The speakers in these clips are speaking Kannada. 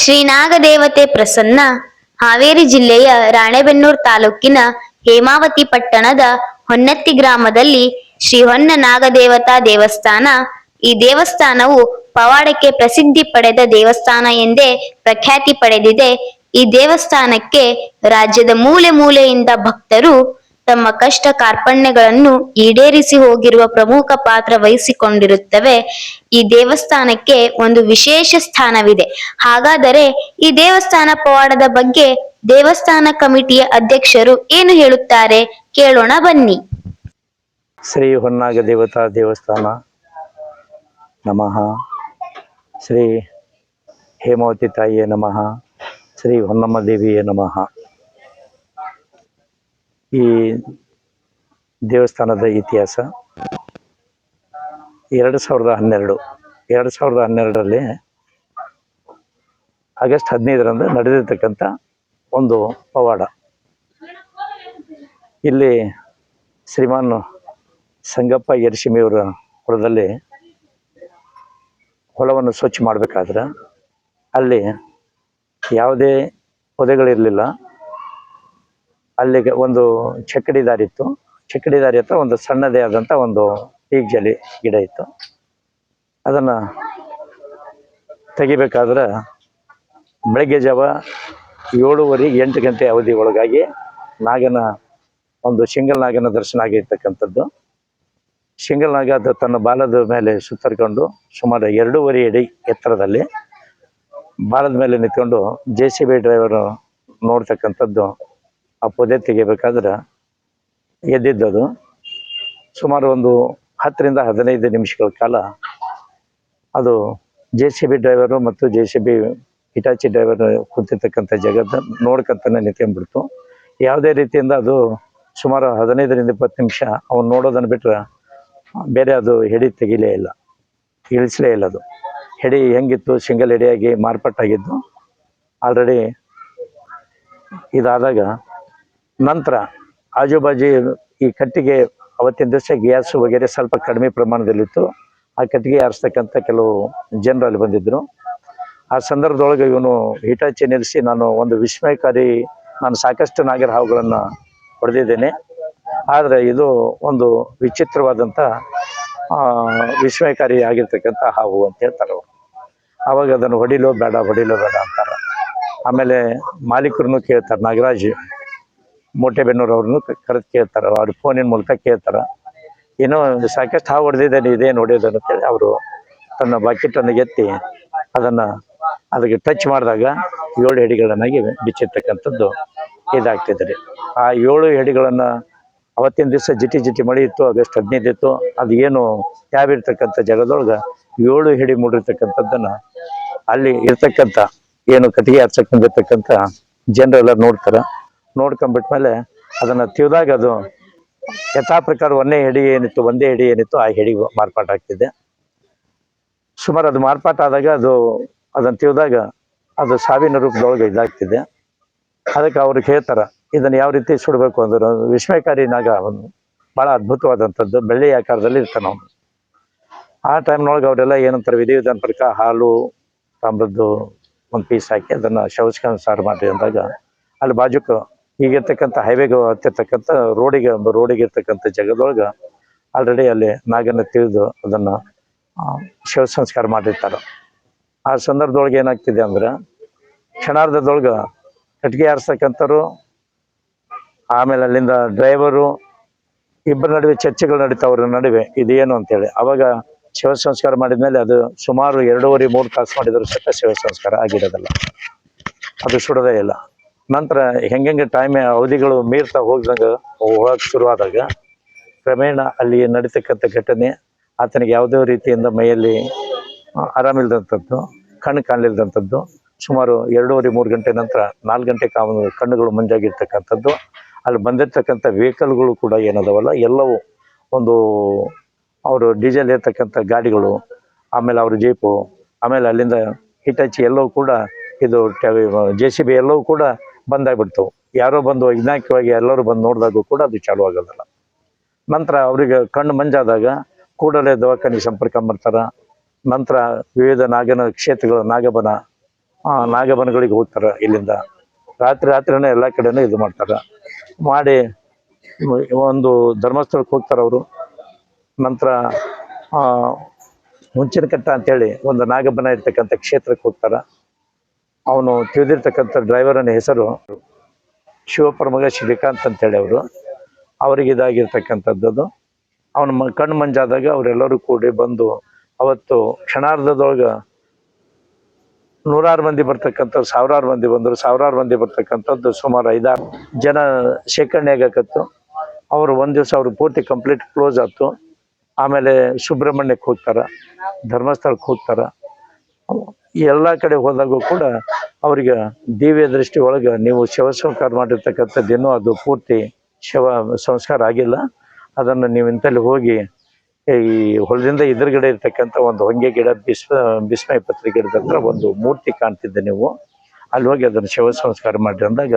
ಶ್ರೀ ನಾಗದೇವತೆ ಪ್ರಸನ್ನ, ಹಾವೇರಿ ಜಿಲ್ಲೆಯ ರಾಣೆಬೆನ್ನೂರು ತಾಲೂಕಿನ ಹೇಮಾವತಿ ಪಟ್ಟಣದ ಹೊನ್ನತ್ತಿ ಗ್ರಾಮದಲ್ಲಿ ಶ್ರೀ ಹೊನ್ನ ನಾಗದೇವತಾ ದೇವಸ್ಥಾನ, ಈ ದೇವಸ್ಥಾನವು ಪವಾಡಕ್ಕೆ ಪ್ರಸಿದ್ಧಿ ಪಡೆದ ದೇವಸ್ಥಾನ ಎಂದೇ ಪ್ರಖ್ಯಾತಿ ಪಡೆದಿದೆ. ಈ ದೇವಸ್ಥಾನಕ್ಕೆ ರಾಜ್ಯದ ಮೂಲೆ ಮೂಲೆಯಿಂದ ಭಕ್ತರು ತಮ್ಮ ಕಷ್ಟ ಕಾರ್ಪಣ್ಯಗಳನ್ನು ಈಡೇರಿಸಿ ಹೋಗಿರುವ ಪ್ರಮುಖ ಪಾತ್ರ ವಹಿಸಿಕೊಂಡಿರುತ್ತವೆ. ಈ ದೇವಸ್ಥಾನಕ್ಕೆ ಒಂದು ವಿಶೇಷ ಸ್ಥಾನವಿದೆ. ಹಾಗಾದರೆ ಈ ದೇವಸ್ಥಾನ ಪವಾಡದ ಬಗ್ಗೆ ದೇವಸ್ಥಾನ ಕಮಿಟಿಯ ಅಧ್ಯಕ್ಷರು ಏನು ಹೇಳುತ್ತಾರೆ? ಕೇಳೋಣ ಬನ್ನಿ. ಶ್ರೀ ಹೊನ್ನಾಗ ದೇವತಾ ದೇವಸ್ಥಾನ ನಮಃ. ಶ್ರೀ ಹೇಮಾವತಿ ತಾಯಿಯೇ ನಮಃ. ಶ್ರೀ ಹೊನ್ನಮ್ಮ ದೇವಿಯೇ ನಮಃ. ಈ ದೇವಸ್ಥಾನದ ಇತಿಹಾಸ ಎರಡು ಸಾವಿರದ ಹನ್ನೆರಡು, ಎರಡು ಸಾವಿರದ ಹನ್ನೆರಡರಲ್ಲಿ ಆಗಸ್ಟ್ ಹದಿನೈದರಂದು ನಡೆದಿರ್ತಕ್ಕಂಥ ಒಂದು ಪವಾಡ. ಇಲ್ಲಿ ಶ್ರೀಮಾನ್ ಸಂಗಪ್ಪ ಯರಸಿಮಿಯವರ ಹೊಲದಲ್ಲಿ ಹೊಲವನ್ನು ಸ್ವಚ್ಛ ಮಾಡಬೇಕಾದ್ರೆ ಅಲ್ಲಿ ಯಾವುದೇ ಪೊದೆಗಳಿರಲಿಲ್ಲ. ಅಲ್ಲಿಗೆ ಒಂದು ಚಕ್ಕಡಿ ದಾರಿ ಇತ್ತು ಚಕ್ಕಡಿ ದಾರಿ ಹತ್ರ ಒಂದು ಸಣ್ಣದೇ ಆದಂಥ ಒಂದು ಪೀಕ್ ಜಲಿ ಗಿಡ ಇತ್ತು. ಅದನ್ನು ತೆಗಿಬೇಕಾದ್ರೆ ಬೆಳಗ್ಗೆ ಜಾವ ಏಳುವರೆ ಎಂಟು ಗಂಟೆ ಅವಧಿ ಒಳಗಾಗಿ ನಾಗನ ಒಂದು ಶಿಂಗಲ್ ನಾಗನ ದರ್ಶನ ಆಗಿರ್ತಕ್ಕಂಥದ್ದು ಶಿಂಗಲ್ ನಾಗ ಅದು ತನ್ನ ಬಾಲದ ಮೇಲೆ ಸುತ್ತರ್ಕೊಂಡು ಸುಮಾರು ಎರಡೂವರೆ ಅಡಿ ಎತ್ತರದಲ್ಲಿ ಬಾಲದ ಮೇಲೆ ನಿಂತ್ಕೊಂಡು ಜೆ ಸಿ ಬಿ ಡ್ರೈವರು ನೋಡ್ತಕ್ಕಂಥದ್ದು ಆ ಪೊದೆ ತೆಗಿಬೇಕಾದ್ರೆ ಎದ್ದಿದ್ದದು. ಸುಮಾರು ಒಂದು ಹತ್ತರಿಂದ ಹದಿನೈದು ನಿಮಿಷಗಳ ಕಾಲ ಅದು ಜೆ ಸಿ ಬಿ ಡ್ರೈವರು ಮತ್ತು J C B Hitachi driver ಕೂತಿರ್ತಕ್ಕಂಥ ಜಗದ ನೋಡ್ಕೊಂತಾನೆ ನಿಂತ್ಕೊಂಡ್ಬಿಡ್ತು. ಯಾವುದೇ ರೀತಿಯಿಂದ ಅದು ಸುಮಾರು ಹದಿನೈದರಿಂದ ಇಪ್ಪತ್ತು ನಿಮಿಷ ಅವ್ನು ನೋಡೋದನ್ನು ಬಿಟ್ಟರೆ ಬೇರೆ ಅದು ಹೆಡಿ ತೆಗಿಲೇ ಇಲ್ಲ. ಇಳಿಸಲೇ ಇಲ್ಲ ಅದು. ಹೆಡಿ ಹೆಂಗಿತ್ತು, ಸಿಂಗಲ್ ಹೆಡಿಯಾಗಿ ಮಾರ್ಪಾಟಾಗಿದ್ದು. ಆಲ್ರೆಡಿ ಇದಾದಾಗ ನಂತರ ಆಜುಬಾಜು ಈ ಕಟ್ಟಿಗೆ ಅವತ್ತಿನ ದಿವಸ ಗ್ಯಾಸ್ ವಗೇರೆ ಸ್ವಲ್ಪ ಕಡಿಮೆ ಪ್ರಮಾಣದಲ್ಲಿತ್ತು. ಆ ಕಟ್ಟಿಗೆ ಆರಿಸ್ತಕ್ಕಂಥ ಕೆಲವು ಜನರು ಅಲ್ಲಿ ಬಂದಿದ್ದರು ಆ ಸಂದರ್ಭದೊಳಗೆ ಇವನು ಹಿಟಾಚಿ ನಿಲ್ಲಿಸಿ ನಾನು ಒಂದು ವಿಸ್ಮಯಕಾರಿ ನಾನು ಸಾಕಷ್ಟು ನಾಗರ ಹಾವುಗಳನ್ನು ಹೊಡೆದಿದ್ದೇನೆ. ಆದರೆ ಇದು ಒಂದು ವಿಚಿತ್ರವಾದಂಥ ವಿಸ್ಮಯಕಾರಿ ಆಗಿರ್ತಕ್ಕಂಥ ಹಾವು ಅಂತ ಹೇಳ್ತಾರೆ ಅವರು. ಆವಾಗ ಅದನ್ನು ಹೊಡಿಲೋ ಬೇಡ ಹೊಡಿಲೋ ಬೇಡ ಅಂತಾರೆ. ಆಮೇಲೆ ಮಾಲೀಕರನ್ನು ಕೇಳ್ತಾರೆ, ನಾಗರಾಜ್ ಮೋಟೆಬೆನ್ನೂರು ಅವ್ರನ್ನು ಕರೆದು ಕೇಳ್ತಾರೆ, ಅವ್ರ ಫೋನಿನ ಮೂಲಕ ಕೇಳ್ತಾರೆ. ಏನೋ ಸಾಕಷ್ಟು ಹಾವು ಹೊಡೆದಿದ್ದೇನೆ ಇದೇನು ಹೊಡೆಯೋದು ಅಂತೇಳಿ ಅವರು ತನ್ನ ಬಕೆಟನ್ನು ಎತ್ತಿ ಅದನ್ನು ಅದಕ್ಕೆ ಟಚ್ ಮಾಡಿದಾಗ ಏಳು ಹೆಡಿಗಳನ್ನಾಗಿ ಬಿಚ್ಚಿರ್ತಕ್ಕಂಥದ್ದು ಇದಾಗ್ತಿದ್ದಾರೆ ಆ ಏಳು ಹೆಡಿಗಳನ್ನು ಅವತ್ತಿನ ದಿವಸ ಜಿಟಿ ಜಿಟಿ ಮಳೆ ಇತ್ತು, ಆಗಸ್ಟ್ ಹದಿನೈದು ಇತ್ತು, ಅದು ಏನು ಟ್ಯಾಬ್ ಇರ್ತಕ್ಕಂಥ ಜಾಗದೊಳಗೆ ಏಳು ಹೆಡಿ ಮೂಡಿರ್ತಕ್ಕಂಥದ್ದನ್ನು ಅಲ್ಲಿ ಇರ್ತಕ್ಕಂಥ, ಏನು ಕಟ್ಟಿಗೆ ಹಚ್ಚಕೊಂಡಿರ್ತಕ್ಕಂಥ ಜನರೆಲ್ಲ ನೋಡ್ತಾರೆ. ನೋಡ್ಕೊಂಡ್ಬಿಟ್ಮೇಲೆ ಅದನ್ನು ತಿವಿದಾಗ ಅದು ಯಥಾ ಪ್ರಕಾರ ಒಂದೇ ಹೆಡಿ ಏನಿತ್ತು, ಒಂದೇ ಹೆಡಿ ಏನಿತ್ತು, ಆ ಹೆಡಿ ಮಾರ್ಪಾಟ ಆಗ್ತಿದೆ. ಸುಮಾರು ಅದು ಮಾರ್ಪಾಟ ಆದಾಗ ಅದು ಅದನ್ನು ತಿವಿದಾಗ ಅದು ಸಾವಿನ ರೂಪದೊಳಗೆ ಇದಾಗ್ತಿದೆ. ಅದಕ್ಕೆ ಅವ್ರಿಗೆ ಹೇಳ್ತಾರೆ, ಇದನ್ನು ಯಾವ ರೀತಿ ಸುಡಬೇಕು ಅಂದ್ರೆ. ವಿಸ್ಮಯಕಾರಿ ನಾಗ ಅವನು ಭಾಳ ಅದ್ಭುತವಾದಂಥದ್ದು ಬೆಳ್ಳಿ ಆಕಾರದಲ್ಲಿ ಇರ್ತಾನೆ ಅವನು. ಆ ಟೈಮ್ನೊಳಗೆ ಅವರೆಲ್ಲ ಏನಂತಾರೆ, ವಿಧಿವಿಧಾನ ಪ್ರಕಾರ ಹಾಲು, ತಾಮ್ರದ್ದು ಒಂದು ಪೀಸ್ ಹಾಕಿ ಅದನ್ನು ಶೌಚಕ ಸಾರು ಮಾಡಿ ಅಂದಾಗ ಅಲ್ಲಿ ಬಾಜುಕು ಈಗಿರ್ತಕ್ಕಂಥ ಹೈವೇಗೆ ಹತ್ತಿರ್ತಕ್ಕಂಥ ರೋಡಿಗೆ ರೋಡಿಗೆ ಇರ್ತಕ್ಕಂಥ ಜಾಗದೊಳಗೆ ಆಲ್ರೆಡಿ ಅಲ್ಲಿ ನಾಗನ ತಿಳಿದು ಅದನ್ನು ಶವ ಸಂಸ್ಕಾರ ಮಾಡಿರ್ತಾರೆ. ಆ ಸಂದರ್ಭದೊಳಗೆ ಏನಾಗ್ತಿದೆ ಅಂದ್ರೆ, ಕ್ಷಣಾರ್ಧದೊಳಗೆ ಕಟ್ಟಿಗೆ ಆರಿಸ್ತಕ್ಕಂಥವ್ರು, ಆಮೇಲೆ ಅಲ್ಲಿಂದ ಡ್ರೈವರು ಇಬ್ಬರ ನಡುವೆ ಚರ್ಚೆಗಳು ನಡೀತಾವ್ರ ನಡುವೆ, ಇದೇನು ಅಂತೇಳಿ. ಅವಾಗ ಶಿವ ಸಂಸ್ಕಾರ ಮಾಡಿದ್ಮೇಲೆ ಅದು ಸುಮಾರು ಎರಡೂವರೆ, ಮೂರು ತಾಸು ಮಾಡಿದ್ರು ಸಹ ಶಿವ ಸಂಸ್ಕಾರ ಆಗಿರೋದಲ್ಲ. ಅದು ಸುಡೋದೇ ಇಲ್ಲ. ನಂತರ ಹೆಂಗೆಂಗೆ ಟೈಮ್ ಅವಧಿಗಳು ಮೀರ್ತಾ ಹೋಗ್ದಂಗೆ ಹೋಗಕ್ಕೆ ಶುರುವಾದಾಗ ಕ್ರಮೇಣ ಅಲ್ಲಿ ನಡೀತಕ್ಕಂಥ ಘಟನೆ, ಆತನಿಗೆ ಯಾವುದೇ ರೀತಿಯಿಂದ ಮೈಯಲ್ಲಿ ಆರಾಮಿಲ್ದಂಥದ್ದು ಕಣ್ಣು ಕಾಣಲಿಲ್ದಂಥದ್ದು ಸುಮಾರು ಎರಡೂವರೆ, ಮೂರು ಗಂಟೆ ನಂತರ ನಾಲ್ಕು ಗಂಟೆ ಕಾವು, ಕಣ್ಣುಗಳು ಮಂಜಾಗಿರ್ತಕ್ಕಂಥದ್ದು, ಅಲ್ಲಿ ಬಂದಿರ್ತಕ್ಕಂಥ ವೆಹಿಕಲ್ಗಳು ಕೂಡ ಏನದವಲ್ಲ, ಎಲ್ಲವೂ ಒಂದು ಅವರು ಡೀಸೆಲ್ ಇರ್ತಕ್ಕಂಥ ಗಾಡಿಗಳು, ಆಮೇಲೆ ಅವ್ರ ಜೀಪು, ಆಮೇಲೆ ಅಲ್ಲಿಂದ ಹಿಟಾಚಿ ಎಲ್ಲವೂ ಕೂಡ ಇದು ಜೆ ಸಿ ಬಿ ಎಲ್ಲವೂ ಕೂಡ ಬಂದಾಗ್ಬಿಡ್ತವು ಯಾರೋ ಬಂದು ವೈಜ್ಞಾನಿಕವಾಗಿ ಎಲ್ಲರೂ ಬಂದು ನೋಡಿದಾಗೂ ಕೂಡ ಅದು ಚಾಲು ಆಗೋದಿಲ್ಲ. ನಂತರ ಅವರಿಗೆ ಕಣ್ಣು ಮಂಜಾದಾಗ ಕೂಡಲೇ ದವಾಖಾನೆ ಸಂಪರ್ಕ ಮಾಡ್ತಾರೆ ನಂತರ ವಿವಿಧ ನಾಗನ ಕ್ಷೇತ್ರಗಳ ನಾಗಬನ ನಾಗಬನಗಳಿಗೆ ಹೋಗ್ತಾರೆ ಇಲ್ಲಿಂದ. ರಾತ್ರಿ ರಾತ್ರಿನೇ ಎಲ್ಲ ಕಡೆನೂ ಇದು ಮಾಡ್ತಾರೆ. ಮಾಡಿ ಒಂದು ಧರ್ಮಸ್ಥಳಕ್ಕೆ ಹೋಗ್ತಾರೆ ಅವರು. ನಂತರ ಹುಂಚಿನಕಟ್ಟ ಅಂತೇಳಿ ಒಂದು ನಾಗಬನ ಇರ್ತಕ್ಕಂಥ ಕ್ಷೇತ್ರಕ್ಕೆ ಹೋಗ್ತಾರ. ಅವನು ತಿಳಿದಿರ್ತಕ್ಕಂಥ ಡ್ರೈವರನ ಹೆಸರು ಶಿವಪ್ಪರ ಮಗ ಶ್ರೀಕಾಂತ್ ಅಂತೇಳಿ ಅವರು. ಅವರಿಗೆ ಇದಾಗಿರ್ತಕ್ಕಂಥದ್ದು ಅವನ ಮ, ಕಣ್ಣು ಮಂಜಾದಾಗ ಅವರೆಲ್ಲರೂ ಕೂಡಿ ಬಂದು ಅವತ್ತು ಕ್ಷಣಾರ್ಧದೊಳಗೆ ನೂರಾರು ಮಂದಿ ಬರ್ತಕ್ಕಂಥ ಸಾವಿರಾರು ಮಂದಿ ಬಂದರು, ಸಾವಿರಾರು ಮಂದಿ ಬರ್ತಕ್ಕಂಥದ್ದು ಸುಮಾರು ಐದಾರು ಜನ ಶೇಖರಣೆ ಆಗಕತ್ತು. ಅವರು ಒಂದು ದಿವಸ ಅವರು ಪೂರ್ತಿ ಕಂಪ್ಲೀಟ್ ಕ್ಲೋಸ್ ಆಯ್ತು ಆಮೇಲೆ ಸುಬ್ರಹ್ಮಣ್ಯಕ್ಕೆ ಹೋಗ್ತಾರ, ಧರ್ಮಸ್ಥಳಕ್ಕೆ ಹೋಗ್ತಾರ. ಎಲ್ಲ ಕಡೆ ಹೋದಾಗೂ ಕೂಡ ಅವರಿಗೆ ದಿವ್ಯ ದೃಷ್ಟಿ ಒಳಗೆ ನೀವು ಶವ ಸಂಸ್ಕಾರ ಮಾಡಿರ್ತಕ್ಕಂಥದ್ದು ಇನ್ನೂ ಅದು ಪೂರ್ತಿ ಶವ ಸಂಸ್ಕಾರ ಆಗಿಲ್ಲ. ಅದನ್ನು ನೀವು ಇಂತಲ್ಲಿ ಹೋಗಿ ಈ ಹೊಲದಿಂದ ಎದುರುಗಡೆ ಇರ್ತಕ್ಕಂಥ ಒಂದು ಹೊಂಗೆ ಗಿಡ ಬಿಸ್ಮ ಬಿಸ್ಮಯ ಪತ್ರಿ ಗಿಡದ ಹತ್ರ ಒಂದು ಮೂರ್ತಿ ಕಾಣ್ತಿದ್ದೆ ನೀವು. ಅಲ್ಲಿ ಹೋಗಿ ಅದನ್ನು ಶವ ಸಂಸ್ಕಾರ ಮಾಡಿ ಅಂದಾಗ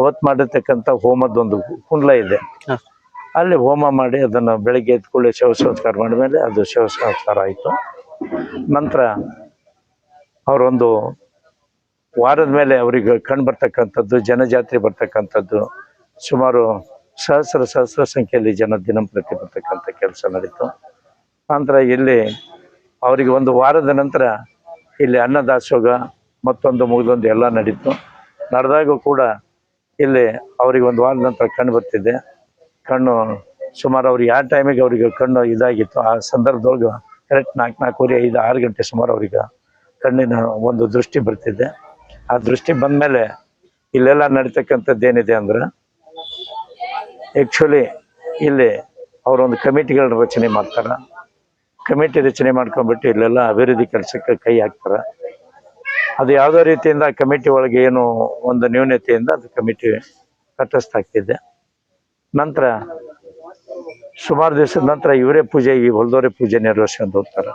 ಅವತ್ತು ಮಾಡಿರ್ತಕ್ಕಂಥ ಹೋಮದ ಒಂದು ಕುಂಡ್ಲ ಇದೆ. ಅಲ್ಲಿ ಹೋಮ ಮಾಡಿ ಅದನ್ನು ಬೆಳಗ್ಗೆ ಎದ್ದ ಕೂಡಲೇ ಶವ ಸಂಸ್ಕಾರ ಮಾಡಿದ್ಮೇಲೆ ಅದು ಶವ ಸಂಸ್ಕಾರ ಆಯಿತು. ನಂತರ ಅವರೊಂದು ವಾರದ ಮೇಲೆ ಅವರಿಗೆ ಕಂಡು ಬರ್ತಕ್ಕಂಥದ್ದು, ಜನಜಾತ್ರೆ ಬರ್ತಕ್ಕಂಥದ್ದು, ಸುಮಾರು ಸಹಸ್ರ ಸಹಸ್ರ ಸಂಖ್ಯೆಯಲ್ಲಿ ಜನ ದಿನಂಪ್ರತಿ ಬರ್ತಕ್ಕಂಥ ಕೆಲಸ ನಡೀತು. ನಂತರ ಇಲ್ಲಿ ಅವರಿಗೆ ಒಂದು ವಾರದ ನಂತರ ಇಲ್ಲಿ ಅನ್ನದಾಸೋಗ ಮತ್ತೊಂದು ಮುಗಿದೊಂದು ಎಲ್ಲ ನಡೀತು. ನಡೆದಾಗ ಕೂಡ ಇಲ್ಲಿ ಅವರಿಗೆ ಒಂದು ವಾರದ ನಂತರ ಕಣ್ಣು ಬರ್ತಿದೆ. ಕಣ್ಣು ಸುಮಾರು ಅವ್ರು ಯಾವ ಟೈಮಿಗೆ ಅವರಿಗೆ ಕಣ್ಣು ಇದಾಗಿತ್ತು ಆ ಸಂದರ್ಭದೊಳಗೆ ಕರೆಕ್ಟ್ ನಾಲ್ಕು ನಾಲ್ಕೂವರೆ ಐದು ಆರು ಗಂಟೆ ಸುಮಾರು ಅವ್ರಿಗೆ ಕಣ್ಣಿನ ಒಂದು ದೃಷ್ಟಿ ಬರ್ತಿದೆ. ಆ ದೃಷ್ಟಿ ಬಂದಮೇಲೆ ಇಲ್ಲೆಲ್ಲ ನಡೀತಕ್ಕಂಥದ್ದು ಏನಿದೆ ಅಂದ್ರೆ ಆ್ಯಕ್ಚುಲಿ ಇಲ್ಲಿ ಅವರೊಂದು ಕಮಿಟಿಗಳನ್ನ ರಚನೆ ಮಾಡ್ತಾರೆ. ಕಮಿಟಿ ರಚನೆ ಮಾಡ್ಕೊಂಡ್ಬಿಟ್ಟು ಇಲ್ಲೆಲ್ಲ ಅಭಿವೃದ್ಧಿ ಕೆಲಸಕ್ಕೆ ಕೈ ಹಾಕ್ತಾರೆ. ಅದು ಯಾವುದೋ ರೀತಿಯಿಂದ ಕಮಿಟಿ ಒಳಗೆ ಏನು ಒಂದು ನ್ಯೂನತೆಯಿಂದ ಅದು ಕಮಿಟಿ ಕಟ್ಟಿಸ್ತಾಕ್ತಿದ್ದೆ ನಂತರ ಸುಮಾರು ದಿವಸದ ನಂತರ ಇವರೇ ಪೂಜೆ, ಈ ಹೊಲದವರೇ ಪೂಜೆ ನೆರವೇರಿಸ್ಕೊಂಡು ಹೋಗ್ತಾರೆ.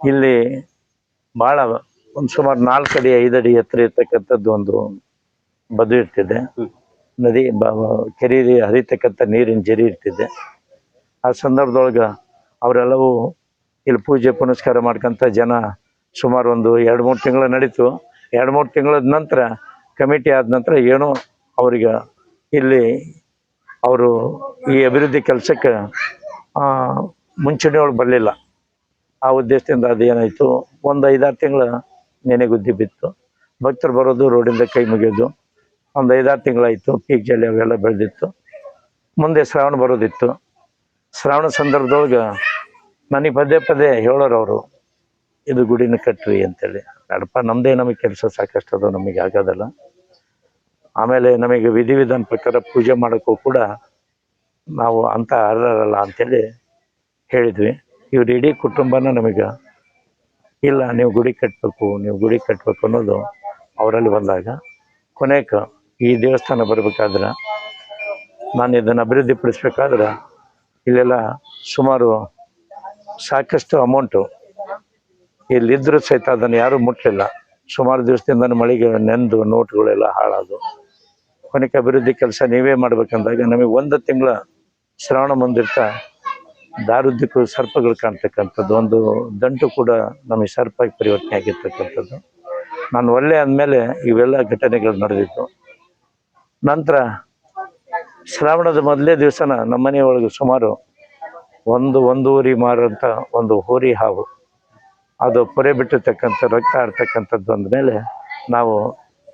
ಇಲ್ಲಿ ಭಾಳ ಒಂದು ಸುಮಾರು ನಾಲ್ಕು ಅಡಿ ಐದು ಅಡಿ ಎತ್ತರ ಇರ್ತಕ್ಕಂಥದ್ದು ಒಂದು ಬದು ಇರ್ತಿದೆ. ನದಿ ಬ ಕೆರೆ ಹರಿತಕ್ಕಂಥ ನೀರಿನ ಜರಿ ಇರ್ತಿದೆ. ಆ ಸಂದರ್ಭದೊಳಗೆ ಅವರೆಲ್ಲವೂ ಇಲ್ಲಿ ಪೂಜೆ ಪುನಸ್ಕಾರ ಮಾಡ್ಕೊಂತ ಜನ ಸುಮಾರು ಒಂದು ಎರಡು ಮೂರು ತಿಂಗಳು ನಡೀತು. ಎರಡು ಮೂರು ತಿಂಗಳ ನಂತರ ಕಮಿಟಿ ಆದ ನಂತರ ಏನೋ ಅವ್ರಿಗೆ ಇಲ್ಲಿ ಅವರು ಈ ಅಭಿವೃದ್ಧಿ ಕೆಲಸಕ್ಕೆ ಮುಂಚೂಣಿಯೊಳಗೆ ಬರಲಿಲ್ಲ. ಆ ಉದ್ದೇಶದಿಂದ ಅದೇನಾಯಿತು? ಒಂದು ಐದಾರು ತಿಂಗಳ ನೆನೆಗುದ್ದಿ ಬಿತ್ತು. ಭಕ್ತರು ಬರೋದು, ರೋಡಿಂದ ಕೈ ಮುಗಿಯೋದು. ಒಂದು ಐದಾರು ತಿಂಗಳಾಯಿತು ಪೀಕ್ ಜಲ್ಲಿ ಅವೆಲ್ಲ ಬೆಳೆದಿತ್ತು. ಮುಂದೆ ಶ್ರಾವಣ ಬರೋದಿತ್ತು. ಶ್ರಾವಣ ಸಂದರ್ಭದೊಳಗೆ ನನಗೆ ಪದೇ ಪದೇ ಹೇಳೋರು ಅವರು, ಇದು ಗುಡಿನ ಕಟ್ಟ್ರಿ ಅಂತೇಳಿ. ನಡಪ ನಮ್ಮದೇ ನಮಗೆ ಕೆಲಸ ಸಾಕಷ್ಟು, ಅದು ನಮಗೆ ಆಗೋದಲ್ಲ. ಆಮೇಲೆ ನಮಗೆ ವಿಧಿವಿಧಾನ ಪ್ರಕಾರ ಪೂಜೆ ಮಾಡೋಕ್ಕೂ ಕೂಡ ನಾವು ಅಂತ ಅರ್ಹರಲ್ಲ ಅಂತೇಳಿ ಹೇಳಿದ್ವಿ. ಇವ್ರು ಇಡೀ ಕುಟುಂಬನ ನಮಗೆ ಇಲ್ಲ, ನೀವು ಗುಡಿ ಕಟ್ಟಬೇಕು ನೀವು ಗುಡಿ ಕಟ್ಟಬೇಕು ಅನ್ನೋದು ಅವರಲ್ಲಿ ಬಂದಾಗ ಕೊನೆಗೆ ಈ ದೇವಸ್ಥಾನ ಬರಬೇಕಾದ್ರೆ ನಾನು ಇದನ್ನು ಅಭಿವೃದ್ಧಿ ಪಡಿಸ್ಬೇಕಾದ್ರೆ ಇಲ್ಲೆಲ್ಲ ಸುಮಾರು ಸಾಕಷ್ಟು ಅಮೌಂಟು ಇಲ್ಲಿದ್ದರೂ ಸಹಿತ ಅದನ್ನು ಯಾರೂ ಮುಟ್ಟಲಿಲ್ಲ ಸುಮಾರು ದಿವಸದಿಂದ ಮಳೆಗೆ ನೆಂದು, ನೋಟ್ಗಳೆಲ್ಲ ಹಾಳಾದವು ಕೊನೆಗೆ ಅಭಿವೃದ್ಧಿ ಕೆಲಸ ನೀವೇ ಮಾಡ್ಬೇಕಂದಾಗ ನಮಗೆ ಒಂದು ತಿಂಗಳ ಶ್ರವಣ ಮುಂದಿರ್ತ ದಾರುದ್ಯಕ್ಕೂ ಸರ್ಪಗಳು ಕಾಣ್ತಕ್ಕಂಥದ್ದು, ಒಂದು ದಂಟು ಕೂಡ ನಮಗೆ ಸರ್ಪಾಗಿ ಪರಿವರ್ತನೆ ಆಗಿರ್ತಕ್ಕಂಥದ್ದು. ನಾನು ಒಳ್ಳೆ ಅಂದಮೇಲೆ ಇವೆಲ್ಲ ಘಟನೆಗಳು ನಡೆದಿತ್ತು ನಂತರ ಶ್ರಾವಣದ ಮೊದಲೇ ದಿವಸನ ನಮ್ಮ ಮನೆಯೊಳಗೆ ಸುಮಾರು ಒಂದು ಒಂದೂರಿ ಮಾರುವಂಥ ಒಂದು ಹೋರಿ ಹಾವು. ಅದು ಪೊರೆ ಬಿಟ್ಟಿರ್ತಕ್ಕಂಥ, ರಕ್ತ ಆಡ್ತಕ್ಕಂಥದ್ದು ಅಂದಮೇಲೆ ನಾವು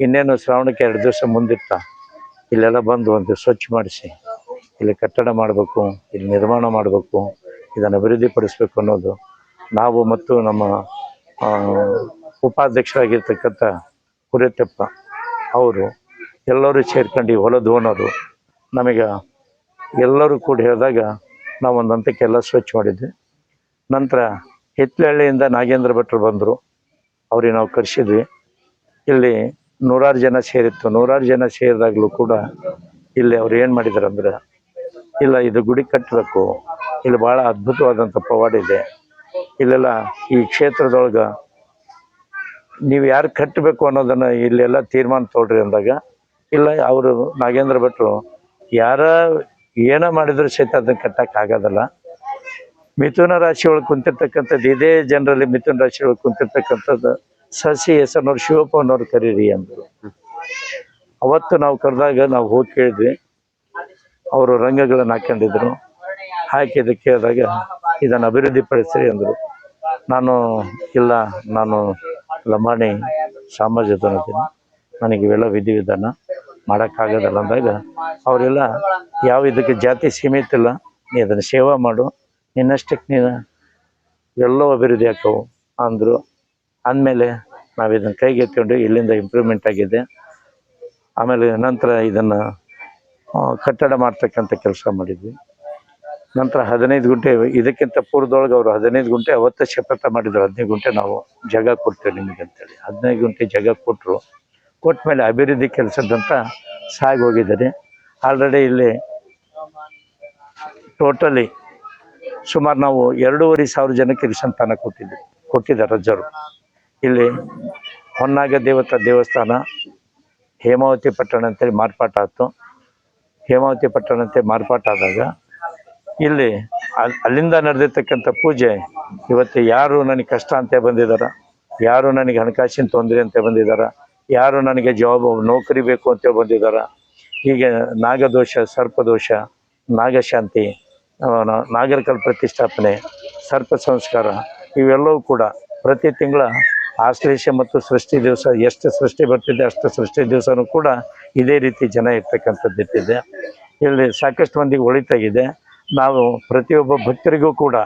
ಇನ್ನೇನು ಶ್ರಾವಣಕ್ಕೆ ಎರಡು ದಿವಸ ಮುಂದಿರ್ತಾ ಇಲ್ಲೆಲ್ಲ ಬಂದು ಒಂದು ಸ್ವಚ್ಛ ಮಾಡಿಸಿ. ಇಲ್ಲಿ ಕಟ್ಟಡ ಮಾಡಬೇಕು, ಇಲ್ಲಿ ನಿರ್ಮಾಣ ಮಾಡಬೇಕು, ಇದನ್ನು ಅಭಿವೃದ್ಧಿಪಡಿಸ್ಬೇಕು ಅನ್ನೋದು ನಾವು ಮತ್ತು ನಮ್ಮ ಉಪಾಧ್ಯಕ್ಷರಾಗಿರ್ತಕ್ಕಂಥ ಕುರಿತಪ್ಪ ಅವರು ಎಲ್ಲರೂ ಸೇರ್ಕೊಂಡು ಹೊಲದ ಓನರು ನಮಗೆ ಎಲ್ಲರೂ ಕೂಡ ಹೇಳಿದಾಗ ನಾವು ಒಂದು ಹಂತಕ್ಕೆಲ್ಲ ಸ್ವಚ್ಛ ಮಾಡಿದ್ವಿ. ನಂತರ ಹಿತ್ಲಹಳ್ಳಿಯಿಂದ ನಾಗೇಂದ್ರ ಭಟ್ರು ಬಂದರು, ಅವ್ರಿಗೆ ನಾವು ಕರೆಸಿದ್ವಿ. ಇಲ್ಲಿ ನೂರಾರು ಜನ ಸೇರಿತ್ತು. ನೂರಾರು ಜನ ಸೇರಿದಾಗಲೂ ಕೂಡ ಇಲ್ಲಿ ಅವ್ರು ಏನು ಮಾಡಿದಾರೆ ಅಂದ್ರೆ ಇಲ್ಲ, ಇದು ಗುಡಿ ಕಟ್ಟಬೇಕು ಇಲ್ಲಿ ಭಾಳ ಅದ್ಭುತವಾದಂಥ ಪವಾಡಿದೆ ಇಲ್ಲೆಲ್ಲ ಈ ಕ್ಷೇತ್ರದೊಳಗೆ ನೀವು ಯಾರು ಕಟ್ಟಬೇಕು ಅನ್ನೋದನ್ನು ಇಲ್ಲೆಲ್ಲ ತೀರ್ಮಾನ ತೊಗೊಳ್ರಿ ಅಂದಾಗ, ಇಲ್ಲ, ಅವರು ನಾಗೇಂದ್ರ ಭಟ್ರು ಯಾರ ಏನ ಮಾಡಿದ್ರು ಸಹಿತ ಅದನ್ನು ಕಟ್ಟೋಕ್ಕಾಗೋದಲ್ಲ ಮಿಥುನ ರಾಶಿ ಒಳಗೆ ಕುಂತಿರ್ತಕ್ಕಂಥದ್ದು ಇದೇ ಜನರಲ್ಲಿ ಮಿಥುನ ರಾಶಿ ಒಳಗೆ ಕುಂತಿರ್ತಕ್ಕಂಥದ್ದು ಸಸಿ ಹೆಸರಿನವ್ರು ಶಿವಪ್ಪನವ್ರು ಕರೀರಿ ಅಂದರು. ಅವತ್ತು ನಾವು ಕರೆದಾಗ ನಾವು ಹೋಗಿ ಕೇಳಿದ್ವಿ. ಅವರು ರಂಗಗಳನ್ನು ಹಾಕೊಂಡಿದ್ರು ಹಾಕಿದ ಕೇಳಿದಾಗ ಇದನ್ನು ಅಭಿವೃದ್ಧಿ ಪಡಿಸ್ರಿ ಅಂದರು. ನಾನು ಇಲ್ಲ, ನಾನು ಲಂಬಾಣಿ ಸಾಮಾಜಿಕನಿದ್ದೀನಿ ನನಗೆ ಇವೆಲ್ಲ ವಿಧಿವಿಧಾನ ಮಾಡೋಕ್ಕಾಗೋದಲ್ಲ ಅಂದಾಗ ಅವರೆಲ್ಲ ಯಾವ ಇದಕ್ಕೆ ಜಾತಿ ಸೀಮಿತ ಇಲ್ಲ, ನೀ ಅದನ್ನು ಸೇವಾ ಮಾಡು, ನಿನ್ನಷ್ಟಕ್ಕೆ ನೀನು ಎಲ್ಲೋ ಅಭಿವೃದ್ಧಿ ಹಾಕವು ಅಂದರು. ಅಂದಮೇಲೆ ನಾವು ಇದನ್ನು ಕೈಗೆ ಎತ್ಕೊಂಡು ಇಲ್ಲಿಂದ ಇಂಪ್ರೂವ್ಮೆಂಟ್ ಆಗಿದೆ. ಆಮೇಲೆ ನಂತರ ಇದನ್ನು ಕಟ್ಟಡ ಮಾಡ್ತಕ್ಕಂಥ ಕೆಲಸ ಮಾಡಿದ್ವಿ. ನಂತರ ಹದಿನೈದು ಗುಂಟೆ, ಇದಕ್ಕಿಂತ ಪೂರ್ವದೊಳಗೆ ಅವರು ಹದಿನೈದು ಗುಂಟೆ, ಅವತ್ತು ಶಪಥ ಮಾಡಿದ್ರು. ಹದಿನೈದು ಗುಂಟೆ ನಾವು ಜಾಗ ಕೊಡ್ತೇವೆ ನಿಮಗೆ ಅಂತೇಳಿ. ಹದಿನೈದು ಗುಂಟೆ ಜಾಗ ಕೊಟ್ಟರು. ಕೊಟ್ಟ ಮೇಲೆ ಅಭಿವೃದ್ಧಿ ಕೆಲಸದಂತ ಸಾಗಿ ಹೋಗಿದ್ದಾರೆ. ಆಲ್ರೆಡಿ ಇಲ್ಲಿ ಟೋಟಲಿ ಸುಮಾರು ನಾವು ಎರಡೂವರೆ ಸಾವಿರ ಜನಕ್ಕೆ ಇಲ್ಲಿ ಸಂತಾನ ಕೊಟ್ಟಿದ್ವಿ. ಕೊಟ್ಟಿದ್ದಾರೆ ರಜರು. ಇಲ್ಲಿ ಹೊನ್ನಾಗ ದೇವತಾ ದೇವಸ್ಥಾನ, ಹೇಮಾವತಿ ಪಟ್ಟಣ ಅಂತೇಳಿ ಮಾರ್ಪಾಟ ಆಯ್ತು. ಹೇಮಾವತಿ ಪಟ್ಟಣಂತೆ ಮಾರ್ಪಾಟಾದಾಗ ಇಲ್ಲಿ ಅಲ್- ಅಲ್ಲಿಂದ ನಡೆದಿರ್ತಕ್ಕಂಥ ಪೂಜೆ ಇವತ್ತು ಯಾರು ನನಗೆ ಕಷ್ಟ ಅಂತ ಬಂದಿದ್ದಾರೆ ಯಾರು ನನಗೆ ಹಣಕಾಸಿನ ತೊಂದರೆ ಅಂತ ಬಂದಿದ್ದಾರೆ ಯಾರು ನನಗೆ ಜಾಬ್ ನೌಕರಿ ಬೇಕು ಅಂತ ಬಂದಿದ್ದಾರೆ ಹೀಗೆ ನಾಗದೋಷ, ಸರ್ಪದೋಷ, ನಾಗಶಾಂತಿ ನಾಗರಿಕಲ್ ಪ್ರತಿಷ್ಠಾಪನೆ, ಸರ್ಪ ಸಂಸ್ಕಾರ ಇವೆಲ್ಲವೂ ಕೂಡ ಪ್ರತಿ ತಿಂಗಳ ಆಶ್ಲೇಷ ಮತ್ತು ಸೃಷ್ಟಿ ದಿವಸ ಎಷ್ಟು ಸೃಷ್ಟಿ ಬರ್ತಿದೆ, ಅಷ್ಟು ಸೃಷ್ಟಿ ದಿವಸನೂ ಕೂಡ ಇದೇ ರೀತಿ ಜನ ಇರ್ತಕ್ಕಂಥದ್ದು ಇರ್ತಿದೆ ಇಲ್ಲಿ ಸಾಕಷ್ಟು ಮಂದಿಗೆ ಒಳಿತಾಗಿದೆ ನಾವು ಪ್ರತಿಯೊಬ್ಬ ಭಕ್ತರಿಗೂ ಕೂಡ,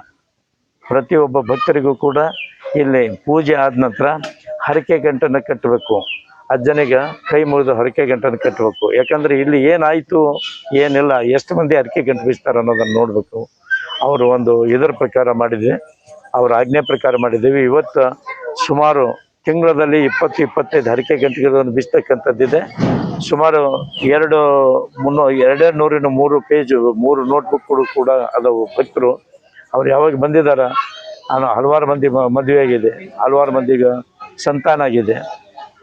ಪ್ರತಿಯೊಬ್ಬ ಭಕ್ತರಿಗೂ ಕೂಡ ಇಲ್ಲಿ ಪೂಜೆ ಆದ ನಂತರ ಹರಕೆ ಗಂಟನ್ನು ಕಟ್ಟಬೇಕು. ಅಜ್ಜನಿಗೆ ಕೈ ಮುರಿದು ಹರಕೆ ಗಂಟನ್ನು ಕಟ್ಟಬೇಕು. ಯಾಕಂದ್ರೆ ಇಲ್ಲಿ ಏನಾಯಿತು, ಏನಿಲ್ಲ, ಎಷ್ಟು ಮಂದಿ ಹರಕೆ ಗಂಟು ಬೀಸ್ತಾರೆ ಅನ್ನೋದನ್ನು ನೋಡಬೇಕು. ಅವರು ಒಂದು ಇದರ ಪ್ರಕಾರ ಮಾಡಿದ್ವಿ ಅವ್ರ ಆಜ್ಞೆ ಪ್ರಕಾರ ಮಾಡಿದ್ದೀವಿ. ಇವತ್ತು ಸುಮಾರು ತಿಂಗಳಲ್ಲಿ ಇಪ್ಪತ್ತು, ಇಪ್ಪತ್ತೈದು ಹರಕೆ ಗಂಟೆಗಳನ್ನು ಬಿಸ್ತಕ್ಕಂಥದ್ದಿದೆ. ಸುಮಾರು ಎರಡು ಮುನ್ನೂ, ಎರಡೇ ನೂರಿನ ಮೂರು ಪೇಜು, ಮೂರು ನೋಟ್ಬುಕ್ಗಳು ಕೂಡ ಅದಾವು ಭಕ್ತರು ಅವ್ರು ಯಾವಾಗ ಬಂದಿದ್ದಾರೆ ನಾನು ಹಲವಾರು ಮಂದಿ ಮದುವೆ ಆಗಿದೆ. ಹಲವಾರು ಮಂದಿಗೆ ಸಂತಾನ ಆಗಿದೆ.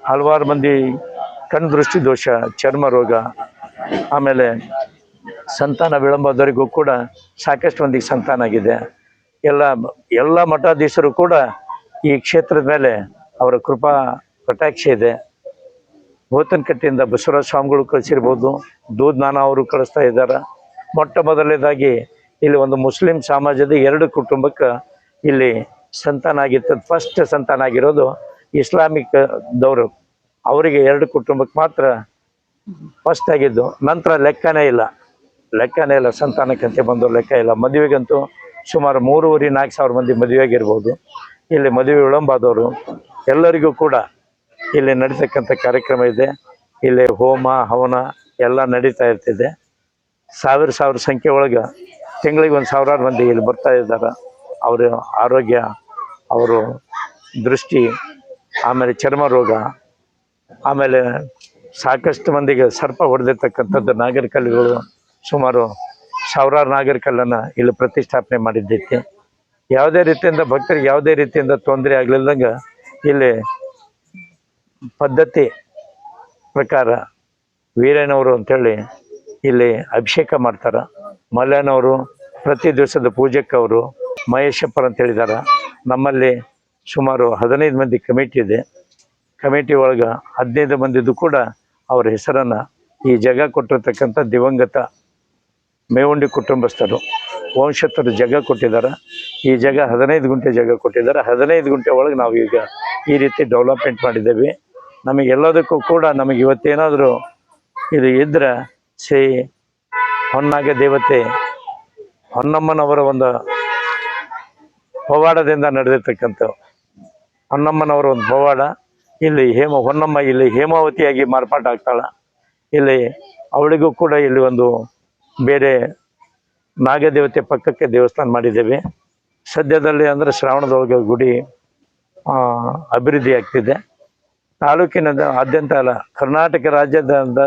ಹಲವಾರು ಮಂದಿ ಕಣ್ದೃಷ್ಟಿ ದೋಷ, ಚರ್ಮ ರೋಗ, ಆಮೇಲೆ ಸಂತಾನ ವಿಳಂಬದವರಿಗೂ ಕೂಡ ಸಾಕಷ್ಟು ಮಂದಿಗೆ ಸಂತಾನ ಆಗಿದೆ. ಎಲ್ಲ ಎಲ್ಲ ಮಠಾಧೀಶರು ಕೂಡ ಈ ಕ್ಷೇತ್ರದ ಮೇಲೆ ಅವರ ಕೃಪಾ ಕಟಾಕ್ಷ ಇದೆ. ಭೂತನಕಟ್ಟೆಯಿಂದ ಬಸವರಾಜ ಸ್ವಾಮಿಗಳು ಕಳಿಸಿರ್ಬೋದು, ದೂದ್ ನಾನಾ ಅವರು ಕಳಿಸ್ತಾ ಇದ್ದಾರೆ. ಮೊಟ್ಟ ಮೊದಲನೇದಾಗಿ ಇಲ್ಲಿ ಒಂದು ಮುಸ್ಲಿಂ ಸಮಾಜದ ಎರಡು ಕುಟುಂಬಕ್ಕೆ ಇಲ್ಲಿ ಸಂತಾನ ಆಗಿತ್ತು ಫಸ್ಟ್ ಸಂತಾನ ಆಗಿರೋದು ಇಸ್ಲಾಮಿಕ್ ದವರು ಅವರಿಗೆ ಎರಡು ಕುಟುಂಬಕ್ಕೆ ಮಾತ್ರ ಫಸ್ಟ್ ಆಗಿದ್ದು. ನಂತರ ಲೆಕ್ಕನೇ ಇಲ್ಲ. ಲೆಕ್ಕನೇ ಇಲ್ಲ, ಸಂತಾನಕ್ಕಂತೆ ಬಂದು ಲೆಕ್ಕ ಇಲ್ಲ. ಮದುವೆಗಂತೂ ಸುಮಾರು ಮೂರುವರೆ, ನಾಲ್ಕು ಸಾವಿರ ಮಂದಿ ಮದುವೆಯಾಗಿರ್ಬೋದು. ಇಲ್ಲಿ ಮದುವೆ ವಿಳಂಬ ಆದವರು ಎಲ್ಲರಿಗೂ ಕೂಡ ಇಲ್ಲಿ ನಡೀತಕ್ಕಂಥ ಕಾರ್ಯಕ್ರಮ ಇದೆ. ಇಲ್ಲಿ ಹೋಮ, ಹವನ ಎಲ್ಲ ನಡೀತಾ ಇರ್ತಿದೆ. ಸಾವಿರ ಸಾವಿರ ಸಂಖ್ಯೆ ಒಳಗೆ ತಿಂಗಳಿಗೆ ಒಂದು ಸಾವಿರಾರು ಮಂದಿ ಇಲ್ಲಿ ಬರ್ತಾ ಇದ್ದಾರೆ. ಅವರ ಆರೋಗ್ಯ, ಅವರು ದೃಷ್ಟಿ, ಆಮೇಲೆ ಚರ್ಮ ರೋಗ, ಆಮೇಲೆ ಸಾಕಷ್ಟು ಮಂದಿಗೆ ಸರ್ಪ ಹೊಡೆದಿರ್ತಕ್ಕಂಥದ್ದು ನಾಗರಿಕಲ್ಲಿಗಳು ಸುಮಾರು ಸಾವಿರಾರು ನಾಗರಿಕಲ್ಲನ್ನು ಇಲ್ಲಿ ಪ್ರತಿಷ್ಠಾಪನೆ ಮಾಡಿದ್ದೈತಿ ಯಾವುದೇ ರೀತಿಯಿಂದ ಭಕ್ತರಿಗೆ ಯಾವುದೇ ರೀತಿಯಿಂದ ತೊಂದರೆ ಆಗ್ಲಿಲ್ದಂಗೆ ಇಲ್ಲಿ ಪದ್ಧತಿ ಪ್ರಕಾರ ವೀರಯ್ಯನವರು ಅಂತೇಳಿ ಇಲ್ಲಿ ಅಭಿಷೇಕ ಮಾಡ್ತಾರೆ. ಮಲ್ಯನವರು ಪ್ರತಿ ದಿವಸದ ಪೂಜಕ್ಕವರು ಮಹೇಶಪ್ಪರ್ ಅಂತ ಹೇಳಿದ್ದಾರೆ ನಮ್ಮಲ್ಲಿ ಸುಮಾರು ಹದಿನೈದು ಮಂದಿ ಕಮಿಟಿ ಇದೆ. ಕಮಿಟಿ ಒಳಗೆ ಹದಿನೈದು ಮಂದಿದು ಕೂಡ ಅವರ ಹೆಸರನ್ನು ಈ ಜಗ ಕೊಟ್ಟಿರ್ತಕ್ಕಂಥ ದಿವಂಗತ ಮೇವುಂಡಿ ಕುಟುಂಬಸ್ಥರು ವಂಶತ್ತರು ಜಾಗ ಕೊಟ್ಟಿದ್ದಾರೆ. ಈ ಜಾಗ ಹದಿನೈದು ಗುಂಟೆ ಜಾಗ ಕೊಟ್ಟಿದ್ದಾರೆ. ಹದಿನೈದು ಗುಂಟೆ ಒಳಗೆ ನಾವು ಈಗ ಈ ರೀತಿ ಡೆವಲಪ್ಮೆಂಟ್ ಮಾಡಿದ್ದೇವೆ. ನಮಗೆಲ್ಲದಕ್ಕೂ ಕೂಡ ನಮಗೆ ಇವತ್ತೇನಾದರೂ ಇದು ಇದ್ರೆ ಶ್ರೀ ಹೊನ್ನಾಗ ದೇವತೆ ಹೊನ್ನಮ್ಮನವರ ಒಂದು ಪವಾಡದಿಂದ ನಡೆದಿರ್ತಕ್ಕಂಥ ಹೊನ್ನಮ್ಮನವರ ಒಂದು ಪವಾಡ. ಇಲ್ಲಿ ಹೇಮ, ಹೊನ್ನಮ್ಮ ಇಲ್ಲಿ ಹೇಮಾವತಿಯಾಗಿ ಮಾರ್ಪಾಟ ಆಗ್ತಾಳ. ಇಲ್ಲಿ ಅವಳಿಗೂ ಕೂಡ ಇಲ್ಲಿ ಒಂದು ಬೇರೆ ನಾಗದೇವತೆ ಪಕ್ಕಕ್ಕೆ ದೇವಸ್ಥಾನ ಮಾಡಿದ್ದೇವೆ. ಸದ್ಯದಲ್ಲಿ ಅಂದರೆ ಶ್ರಾವಣದೊಳಗೆ ಗುಡಿ ಅಭಿವೃದ್ಧಿ ಆಗ್ತಿದೆ. ತಾಲೂಕಿನ ಆದ್ಯಂತ ಅಲ್ಲ, ಕರ್ನಾಟಕ ರಾಜ್ಯದಿಂದ,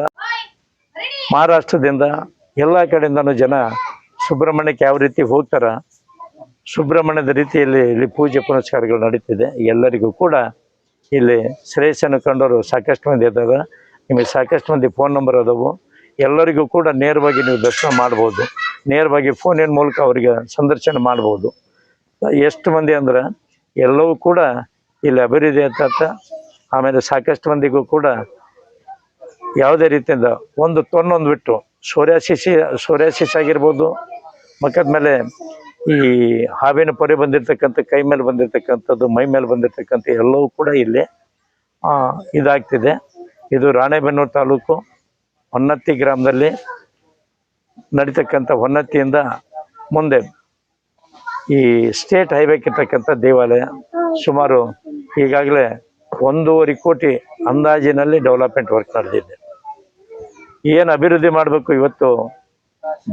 ಮಹಾರಾಷ್ಟ್ರದಿಂದ ಎಲ್ಲ ಕಡೆಯಿಂದನೂ ಜನ ಸುಬ್ರಹ್ಮಣ್ಯಕ್ಕೆ ಯಾವ ರೀತಿ ಹೋಗ್ತಾರ, ಸುಬ್ರಹ್ಮಣ್ಯದ ರೀತಿಯಲ್ಲಿ ಇಲ್ಲಿ ಪೂಜೆ ಪುನಸ್ಕಾರಗಳು ನಡೀತಿದೆ. ಎಲ್ಲರಿಗೂ ಕೂಡ ಇಲ್ಲಿ ಶ್ರೇಯಸ್ಸನ್ನು ಕಂಡವರು ಸಾಕಷ್ಟು ಮಂದಿ ಇದ್ದಾರೆ ನಿಮಗೆ ಸಾಕಷ್ಟು ಮಂದಿ ಫೋನ್ ನಂಬರ್ ಅದಾವು. ಎಲ್ಲರಿಗೂ ಕೂಡ ನೇರವಾಗಿ ನೀವು ದರ್ಶನ ಮಾಡ್ಬೋದು. ನೇರವಾಗಿ ಫೋನಿನ ಮೂಲಕ ಅವರಿಗೆ ಸಂದರ್ಶನ ಮಾಡ್ಬೋದು. ಎಷ್ಟು ಮಂದಿ ಅಂದ್ರೆ ಎಲ್ಲವೂ ಕೂಡ ಇಲ್ಲಿ ಅಭಿವೃದ್ಧಿ ಅಂತ ಆಮೇಲೆ ಸಾಕಷ್ಟು ಮಂದಿಗೂ ಕೂಡ ಯಾವುದೇ ರೀತಿಯಿಂದ ಒಂದು ತೊನ್ನೊಂದು ಬಿಟ್ಟು ಸೋರಿಯಾಸಿಸಿ ಸೋರಿಯಾಸಿಸ್ ಆಗಿರ್ಬೋದು ಮಕ್ಕದ ಮೇಲೆ ಈ ಹಾವಿನ ಪೊರೆ ಬಂದಿರತಕ್ಕಂಥ, ಕೈ ಮೇಲೆ ಬಂದಿರತಕ್ಕಂಥದ್ದು, ಮೈ ಮೇಲೆ ಬಂದಿರತಕ್ಕಂಥ ಎಲ್ಲವೂ ಕೂಡ ಇಲ್ಲಿ ಇದಾಗ್ತಿದೆ. ಇದು ರಾಣೆಬೆನ್ನೂರು ತಾಲೂಕು. ಹೊನ್ನತ್ತಿ ಗ್ರಾಮದಲ್ಲಿ ನಡೀತಕ್ಕಂಥ ಹೊನ್ನತ್ತಿಯಿಂದ ಮುಂದೆ ಈ ಸ್ಟೇಟ್ ಹೈವೇಕ್ ಇರ್ತಕ್ಕಂಥ ದೇವಾಲಯ ಸುಮಾರು ಈಗಾಗಲೇ ಒಂದೂವರೆ ಕೋಟಿ ಅಂದಾಜಿನಲ್ಲಿ ಡೆವಲಪ್ಮೆಂಟ್ ವರ್ಕ್ ನಡೆದಿದೆ. ಏನು ಅಭಿವೃದ್ಧಿ ಮಾಡಬೇಕು ಇವತ್ತು?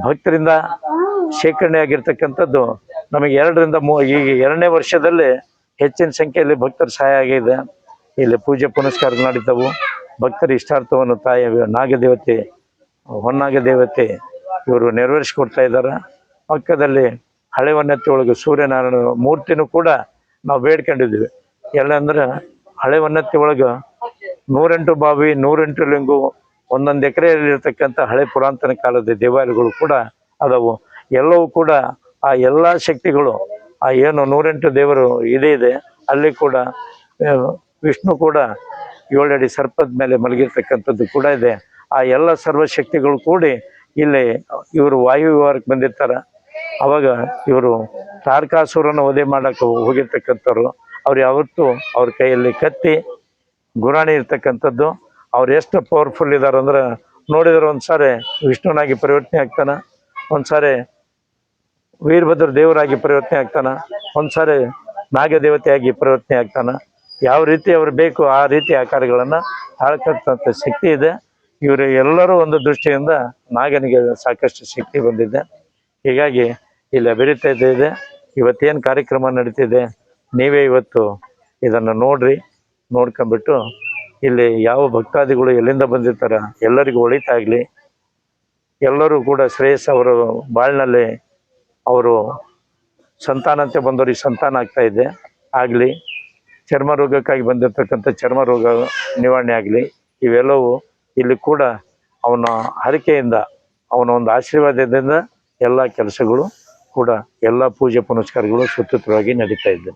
ಭಕ್ತರಿಂದ ಶೇಖರಣೆ ಆಗಿರ್ತಕ್ಕಂಥದ್ದು ನಮಗೆ ಎರಡರಿಂದ ಮೂ ಈಗ ಎರಡನೇ ವರ್ಷದಲ್ಲಿ ಹೆಚ್ಚಿನ ಸಂಖ್ಯೆಯಲ್ಲಿ ಭಕ್ತರ ಸಹಾಯ ಆಗಿದೆ. ಇಲ್ಲಿ ಪೂಜೆ ಪುನಸ್ಕಾರಗಳು ನಡೀತವು. ಭಕ್ತರ ಇಷ್ಟಾರ್ಥವನ್ನು ತಾಯಿ ನಾಗದೇವತೆ, ಹೊನ್ನಾಗ ದೇವತೆ ಇವರು ನೆರವೇರಿಸ್ಕೊಡ್ತಾ ಇದ್ದಾರೆ. ಪಕ್ಕದಲ್ಲಿ ಹಳೆ ಒಳಗೆ ಸೂರ್ಯನಾರಾಯಣ ಮೂರ್ತಿನೂ ಕೂಡ ನಾವು ಬೇಡ್ಕೊಂಡಿದ್ವಿ ಎಲ್ಲ ಅಂದ್ರೆ ಹಳೆ ವನ್ನತ್ತಿ ಒಳಗೆ ನೂರೆಂಟು ಬಾವಿ, ನೂರೆಂಟು ಲಿಂಗು, ಒಂದೊಂದು ಎಕರೆಯಲ್ಲಿರ್ತಕ್ಕಂಥ ಹಳೆ ಪುರಾತನ ಕಾಲದ ದೇವಾಲಯಗಳು ಕೂಡ ಅದಾವು. ಎಲ್ಲವೂ ಕೂಡ ಆ ಎಲ್ಲ ಶಕ್ತಿಗಳು, ಆ ಏನು ನೂರೆಂಟು ದೇವರು ಇದೆ ಇದೆ, ಅಲ್ಲಿ ಕೂಡ ವಿಷ್ಣು ಕೂಡ ಏಳಡಿ ಸರ್ಪದ ಮೇಲೆ ಮಲಗಿರ್ತಕ್ಕಂಥದ್ದು ಕೂಡ ಇದೆ. ಆ ಎಲ್ಲ ಸರ್ವಶಕ್ತಿಗಳು ಕೂಡಿ ಇಲ್ಲಿ ಇವರು ವಾಯು ಬಂದಿರ್ತಾರೆ. ಅವಾಗ ಇವರು ತಾರಕಾಸುರನ ವಧೆ ಮಾಡಕ್ಕೆ ಹೋಗಿರ್ತಕ್ಕಂಥವ್ರು. ಅವ್ರು ಯಾವತ್ತೂ ಅವ್ರ ಕೈಯಲ್ಲಿ ಕತ್ತಿ, ಗುರಾಣಿ ಇರ್ತಕ್ಕಂಥದ್ದು. ಅವ್ರು ಎಷ್ಟು ಪವರ್ಫುಲ್ ಇದ್ದಾರೆ ಅಂದ್ರೆ ನೋಡಿದ್ರೆ ಒಂದ್ಸಾರಿ ವಿಷ್ಣುವನಾಗಿ ಪರಿವರ್ತನೆ ಆಗ್ತಾನ. ಒಂದ್ಸಾರಿ ವೀರಭದ್ರ ದೇವರಾಗಿ ಪರಿವರ್ತನೆ ಆಗ್ತಾನ. ಒಂದ್ಸಾರಿ ನಾಗದೇವತೆಯಾಗಿ ಪರಿವರ್ತನೆ ಆಗ್ತಾನ. ಯಾವ ರೀತಿ ಅವ್ರು ಬೇಕು ಆ ರೀತಿ ಆಕಾರಗಳನ್ನು ಹಾಕತಕ್ಕಂಥ ಶಕ್ತಿ ಇದೆ. ಇವರು ಎಲ್ಲರೂ ಒಂದು ದೃಷ್ಟಿಯಿಂದ ನಾಗನಿಗೆ ಸಾಕಷ್ಟು ಶಕ್ತಿ ಬಂದಿದೆ. ಹೀಗಾಗಿ ಇಲ್ಲಿ ಅಭಿವೃದ್ಧಿ ಇದೆ. ಇವತ್ತೇನು ಕಾರ್ಯಕ್ರಮ ನಡೀತಿದೆ, ನೀವೇ ಇವತ್ತು ಇದನ್ನು ನೋಡ್ರಿ ನೋಡ್ಕೊಂಬಿಟ್ಟು ಇಲ್ಲಿ ಯಾವ ಭಕ್ತಾದಿಗಳು ಎಲ್ಲಿಂದ ಬಂದಿರ್ತಾರ ಎಲ್ಲರಿಗೂ ಒಳಿತಾಗ್ಲಿ ಎಲ್ಲರೂ ಕೂಡ ಶ್ರೇಯಸ್ ಅವರು ಬಾಳ್ನಲ್ಲಿ ಅವರು ಸಂತಾನಂತೆ ಬಂದವರಿಗೆ ಸಂತಾನ ಆಗ್ತಾ ಇದೆ. ಆಗಲಿ. ಚರ್ಮ ರೋಗಕ್ಕಾಗಿ ಬಂದಿರತಕ್ಕಂಥ ಚರ್ಮ ರೋಗ ನಿವಾರಣೆ ಆಗಲಿ, ಇವೆಲ್ಲವೂ ಇಲ್ಲಿ ಕೂಡ ಅವನ ಹರಕೆಯಿಂದ, ಅವನ ಒಂದು ಆಶೀರ್ವಾದದಿಂದ ಎಲ್ಲ ಕೆಲಸಗಳು ಕೂಡ, ಎಲ್ಲ ಪೂಜೆ ಪುನಸ್ಕಾರಗಳು ಸುತ್ತೂತ್ರವಾಗಿ ನಡೀತಾ ಇದೆ